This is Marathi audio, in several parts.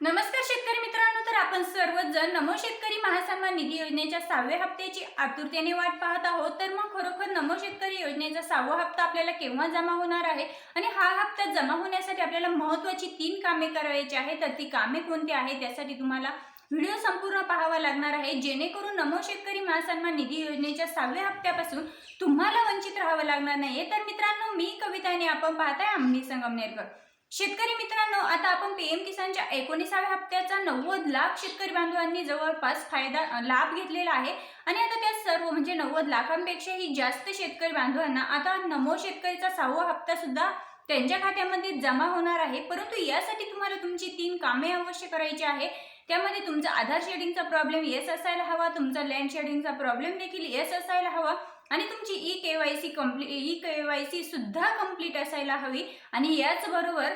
नमस्कार शेतकरी मित्रांनो तर आपण सर्वजण नमो शेतकरी महासन्मान निधी योजनेच्या सहाव्या हप्त्याची आतुरतेने वाट पाहत आहोत. तर मग खरोखर नमो शेतकरी योजनेचा सहावा हप्ता आपल्याला केव्हा जमा होणार आहे? आणि हा हप्ता जमा होण्यासाठी आपल्याला महत्वाची तीन कामे करायची आहे तर ती कामे कोणती आहेत? त्यासाठी तुम्हाला व्हिडिओ संपूर्ण पाहावा लागणार आहे. जेणेकरून नमो शेतकरी महासन्मान निधी योजनेच्या सहाव्या हप्त्यापासून तुम्हाला वंचित राहावं लागणार नाहीये. तर मित्रांनो मी कविता आणि आपण पाहताय आम्ही संगमनेरकर. शेतकरी मित्रांनो आता आपण पीएम किसानच्या एकोणीसाव्या हप्त्याचा नव्वद लाख शेतकरी बांधवांनी जवळपास फायदा लाभ घेतलेला आहे. आणि आता त्या सर्व म्हणजे नव्वद लाखांपेक्षाही जास्त शेतकरी बांधवांना आता नमो शेतकरीचा सहावा हप्ता सुद्धा त्यांच्या खात्यामध्ये जमा होणार आहे. परंतु यासाठी तुम्हाला तुमची तीन कामे अवश्य करायची आहे. त्यामध्ये तुमचा आधार शेडिंगचा प्रॉब्लेम येस असायला हवा. तुमचा लँड शेडिंगचा प्रॉब्लेम देखील येस असायला हवा. आणि तुमची E K Y C कम्प्ली E K Y C सुद्धा कंप्लीट असायला हवी. आणि याचबरोबर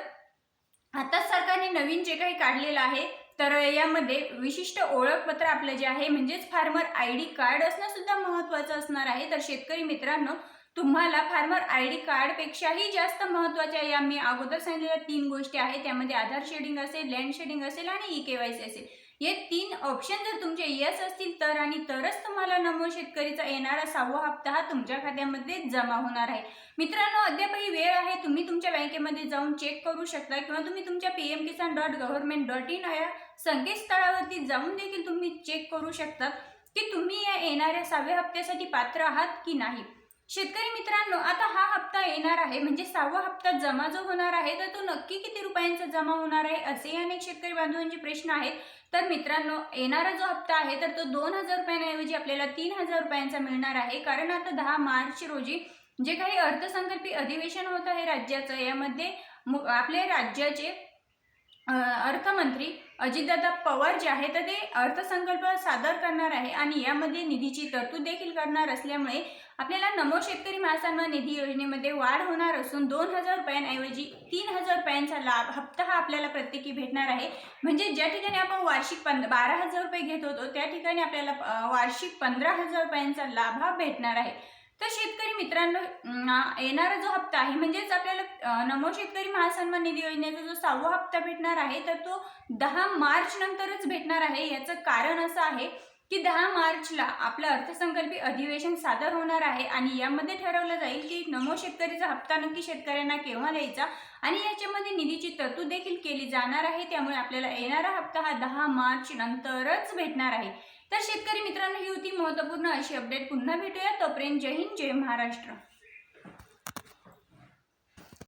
आता सरकारने नवीन जे काही काढलेलं आहे तर यामध्ये विशिष्ट ओळखपत्र आपलं जे आहे म्हणजेच फार्मर आय डी कार्ड असणं सुद्धा महत्त्वाचं असणार आहे. तर शेतकरी मित्रांनो तुम्हाला फार्मर आय डी कार्डपेक्षाही जास्त महत्त्वाच्या या मी अगोदर सांगितलेल्या तीन गोष्टी आहेत. त्यामध्ये आधार शेडिंग असेल लँड शेडिंग असेल आणि ई के वाय सी असेल. हे तीन ऑप्शन जर तुमचे यस असतील तर आणि तरच तुम्हाला नमो शेतकरीचा येणारा सहावा हप्ता हा तुमच्या खात्यामध्ये जमा होणार आहे. मित्रांनो अद्यापही वेळ आहे. तुम्ही तुमच्या बँकेमध्ये जाऊन चेक करू शकता किंवा तुम्ही तुमच्या P M Kisan dot government dot in या संकेतस्थळावरती जाऊन देखील तुम्ही चेक करू शकता की तुम्ही या येणाऱ्या सहाव्या हप्त्यासाठी पात्र आहात की नाही. शेतकरी मित्रांनो आता हा हप्ता येणार आहे म्हणजे सहावा हप्ता जमा जो होणार आहे तर तो नक्की किती रुपयांचा जमा होणार आहे असे अनेक शेतकरी बांधवांचे प्रश्न आहेत. तर मित्रांनो येणारा जो हप्ता आहे तर तो दोन हजार रुपयांऐवजी आपल्याला तीन हजार रुपयांचा मिळणार आहे. कारण आता दहा मार्च रोजी जे काही अर्थसंकल्पीय अधिवेशन होत आहे राज्याचं यामध्ये मु- आपले राज्याचे अर्थमंत्री अजितदादा पवार जे आहे तर ते अर्थसंकल्प सादर करणार आहे आणि यामध्ये निधीची तरतूद देखील करणार असल्यामुळे आपल्याला नमो शेतकरी महासन्मान निधी योजनेमध्ये वाढ होणार असून दोन हजार रुपयांऐवजी तीन हजार रुपयांचा लाभ हप्ता हा आपल्याला प्रत्येकी भेटणार आहे. म्हणजे ज्या ठिकाणी आपण वार्षिक पंध बारा हजार रुपये घेत होतो त्या ठिकाणी आपल्याला वार्षिक पंधरा हजार रुपयांचा लाभ हा भेटणार आहे. तर शेतकरी मित्रांनो येणारा जो हप्ता आहे म्हणजेच आपल्याला नमो शेतकरी महासन्मान निधी योजनेचा जो सहावा हप्ता भेटणार आहे तर तो दहा मार्च नंतरच भेटणार आहे याचं कारण असं आहे की दहा मार्चला आपलं अर्थसंकल्पीय अधिवेशन सादर होणार आहे आणि यामध्ये ठरवलं जाईल की नमो शेतकरीचा हप्ता नक्की शेतकऱ्यांना केव्हा द्यायचा आणि याच्यामध्ये निधीची तरतूद देखील केली जाणार आहे. त्यामुळे आपल्याला येणारा हप्ता हा दहा मार्च नंतरच भेटणार आहे. तर शेतकरी मित्रांनो ही होती महत्त्वपूर्ण अशी अपडेट. पुन्हा भेटूया. तोपर्यंत जय हिंद जय महाराष्ट्र.